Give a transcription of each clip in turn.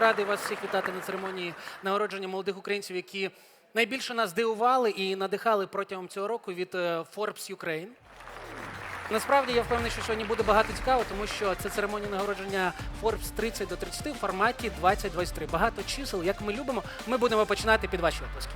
радий вас всіх вітати на церемонії нагородження молодих українців, які найбільше нас здивували і надихали протягом цього року від е, Forbes Ukraine. Насправді я впевнений, що сьогодні буде багато цікаво, тому що це церемонія нагородження Forbes 30 до 30 в форматі 2023. Багато чисел, як ми любимо. Ми будемо починати під ваші оплески.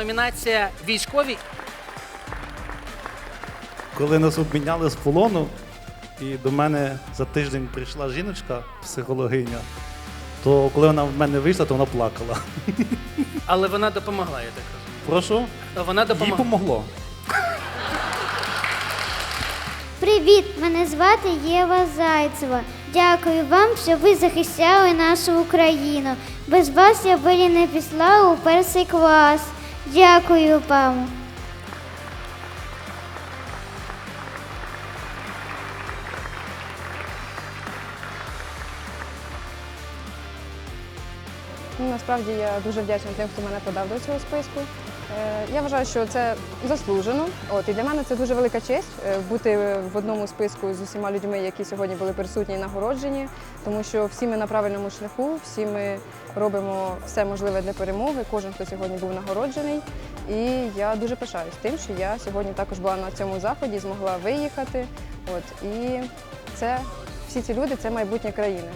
Номінація військові. Коли нас обміняли з полону, і до мене за тиждень прийшла жіночка, психологиня, то коли вона в мене вийшла, то вона плакала. Але вона допомогла, я так розумію. Прошу, Вона їй допомогла. помогло. Привіт! Мене звати Єва Зайцева. Дякую вам, що ви захищали нашу Україну. Без вас я би не пішла у перший клас. Дякую вам. Ну, Насправді я дуже вдячна тим, хто мене подав до цього списку. Е, Я вважаю, що це заслужено. От і для мене це дуже велика честь е, бути в одному списку з усіма людьми, які сьогодні були присутні і нагороджені, тому що всі ми на правильному шляху, всі ми робимо все можливе для перемоги. Кожен, хто сьогодні був нагороджений. І я дуже пишаюсь тим, що я сьогодні також була на цьому заході, змогла виїхати. От і це всі ці люди це майбутнє країни.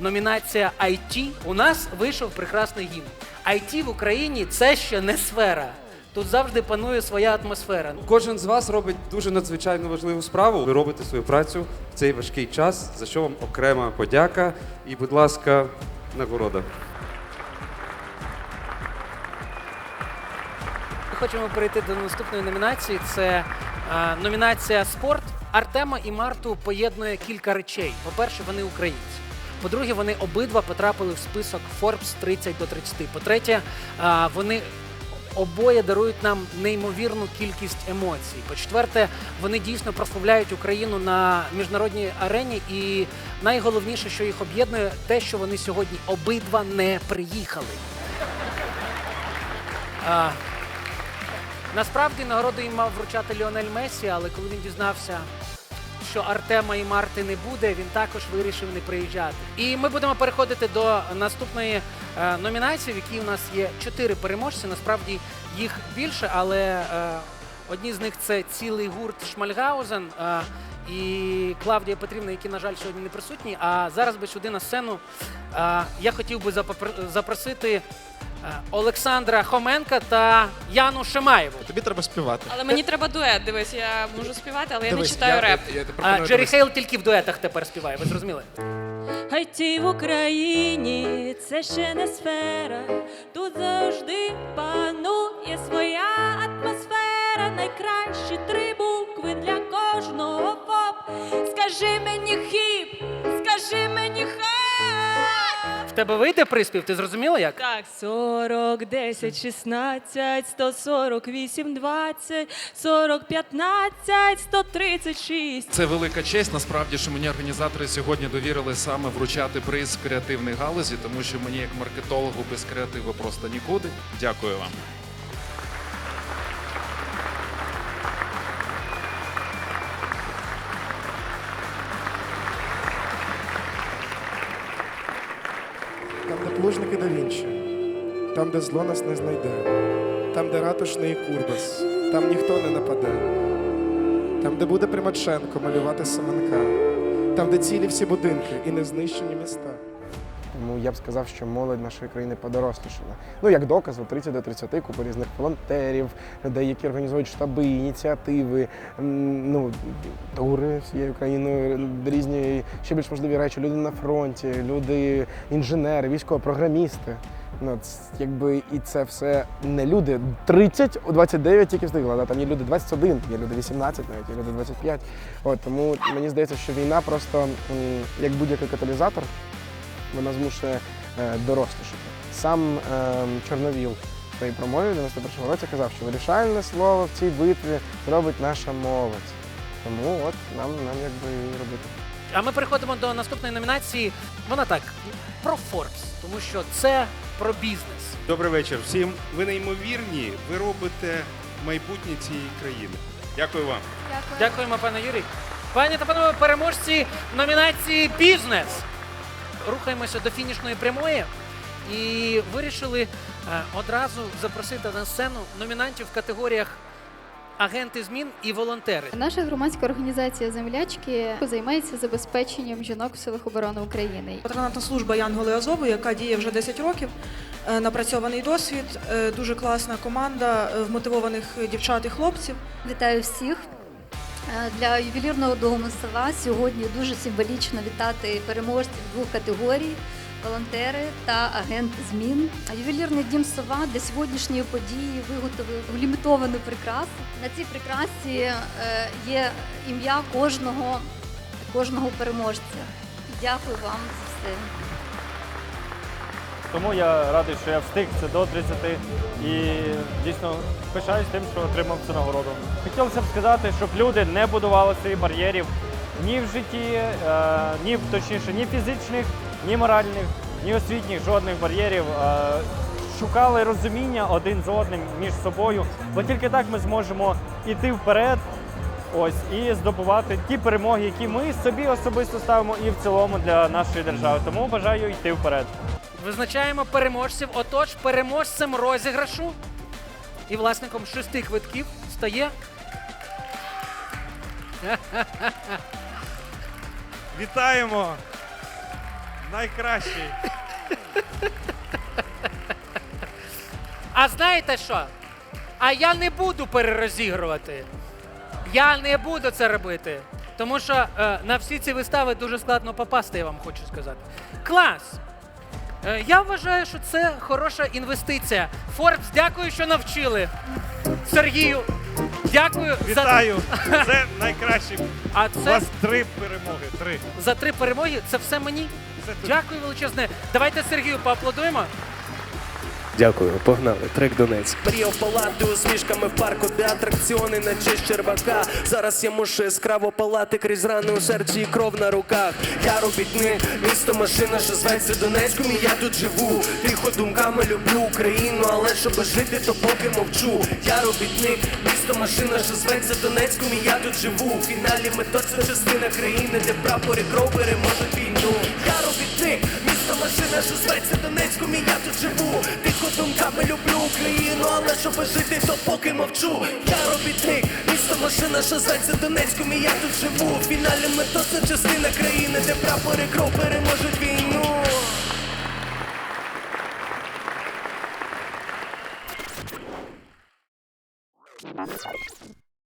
Номінація IT. У нас вийшов прекрасний гімн. IT в Україні це ще не сфера. Тут завжди панує своя атмосфера. Кожен з вас робить дуже надзвичайно важливу справу. Ви робите свою працю в цей важкий час, за що вам окрема подяка. І, будь ласка, нагорода. Ми хочемо перейти до наступної номінації. Це е, номінація спорт. Артема і Марту поєднує кілька речей. По-перше, вони українці. По-друге, вони обидва потрапили в список Forbes 30 до 30. По-третє, вони обоє дарують нам неймовірну кількість емоцій. По-четверте, вони дійсно прославляють Україну на міжнародній арені. І найголовніше, що їх об'єднує, те, що вони сьогодні обидва не приїхали. Насправді нагороду їм мав вручати Ліонель Месі, але коли він дізнався, що Артема і Марти не буде, він також вирішив не приїжджати. І ми будемо переходити до наступної е, номінації, в якій у нас є чотири переможці. Насправді їх більше, але е, одні з них це цілий гурт Шмальгаузен. Е, і Клавдія Петрівна, які, на жаль, сьогодні не присутні. А зараз би сюди на сцену е, я хотів би запросити Олександра Хоменка та Яну Шимаєву. Тобі треба співати. Але мені треба дует. Дивись, я можу співати, але я не Дивись, читаю реп. Я, я, А, Джері Хейл тільки в дуетах тепер співає, ви зрозуміли? IT в Україні це ще не сфера. Тут завжди панує своя атмосфера. Найкращі три букви для кожного ФОП. Скажи мені хіп, скажи тебе вийде приспів, ти зрозуміла як? Так, 40, 10, 16, 148, 20, 40, 15, 136. Це велика честь. Насправді, що мені організатори сьогодні довірили саме вручати приз в креативній галузі, тому що мені як маркетологу без креативу просто нікуди. Дякую вам. Плужники да Вінчі, там, де зло нас не знайде, там, де ратушний Курбас, там ніхто не нападе, там, де буде Примаченко малювати Семенка, там, де цілі всі будинки і незнищені міста. Тому я б сказав, що молодь нашої країни подорослішала. Ну, як доказ, у 30 до 30 купа різних волонтерів, людей, які організують штаби, ініціативи, ну, тури всією країною, різні ще більш можливі речі. Люди на фронті, люди, інженери, військові, програмісти. Ну, якби і це все не люди 30, у 29 тільки встигли. Да? Там є люди 21, є люди 18, навіть є люди 25. От, тому мені здається, що війна просто як будь-який каталізатор, вона змушує е, дорослішати. Сам е, Чорновіл в своїй промові в 91-му році казав, що вирішальне слово в цій битві зробить наша молодь. Тому от нам, нам якби і робити. А ми переходимо до наступної номінації. Вона так про Forbes, тому що це про бізнес. Добрий вечір всім. Ви неймовірні. Ви робите майбутнє цієї країни. Дякую вам. Дякуємо, пане Юрій. Пані та панове, переможці номінації Бізнес. Рухаємося до фінішної прямої і вирішили е, одразу запросити на сцену номінантів в категоріях агенти змін і волонтери. Наша громадська організація Землячки займається забезпеченням жінок в силах оборони України. Патронатна служба Янголи Азову, яка діє вже 10 років. Е, Напрацьований досвід, е, дуже класна команда вмотивованих дівчат і хлопців. Вітаю всіх. Для ювелірного дому села сьогодні дуже символічно вітати переможців двох категорій волонтери та агент змін. Ювелірний дім сова для сьогоднішньої події виготовив лімітовану прикрасу. На цій прикрасі е, є ім'я кожного, кожного переможця. Дякую вам за все. Тому я радий, що я встиг це до 30 і дійсно пишаюсь тим, що отримав цю нагороду. Хотілося б сказати, щоб люди не будували собі бар'єрів ні в житті, е, ні точніше, ні фізичних, ні моральних, ні освітніх, жодних бар'єрів. Е, Шукали розуміння один з одним між собою, бо тільки так ми зможемо іти вперед. Ось і здобувати ті перемоги, які ми собі особисто ставимо, і в цілому для нашої держави. Тому бажаю йти вперед. Визначаємо переможців. Отож, переможцем розіграшу і власником шести квитків стає. Вітаємо! Найкращий. А знаєте що? А я не буду перерозігрувати. Я не буду це робити. Тому що е, на всі ці вистави дуже складно попасти, я вам хочу сказати. Клас! Е, я вважаю, що це хороша інвестиція. Форбс, дякую, що навчили. Сергію, дякую Вітаю! за Це найкраще. А У вас три перемоги. Три. за три перемоги. Це все мені. Це. Дякую величезне. Давайте Сергію поаплодуємо. Дякую, погнали. Трек Донецьк. Мріяв палати усмішками в парку, де атракціони на честь червака. Зараз я мушу яскраво палати крізь рани у серці і кров на руках. Я робітник, місто машина, що зветься Донецьком, і я тут живу. Тихо думками люблю Україну, але щоб жити, то поки мовчу. Я робітник, місто машина, що зветься Донецьком, і я тут живу. В фіналі ми точно частина країни, де прапори кров переможуть війну. Я робітник, місто машина, що зветься Донецьком, я тут живу. Під думками люблю Україну, але щоб жити, то поки мовчу. Я робітник, місто машина, що зветься Донецьком, я тут живу. В фіналі ми точно частина країни, де прапори кров переможуть війну.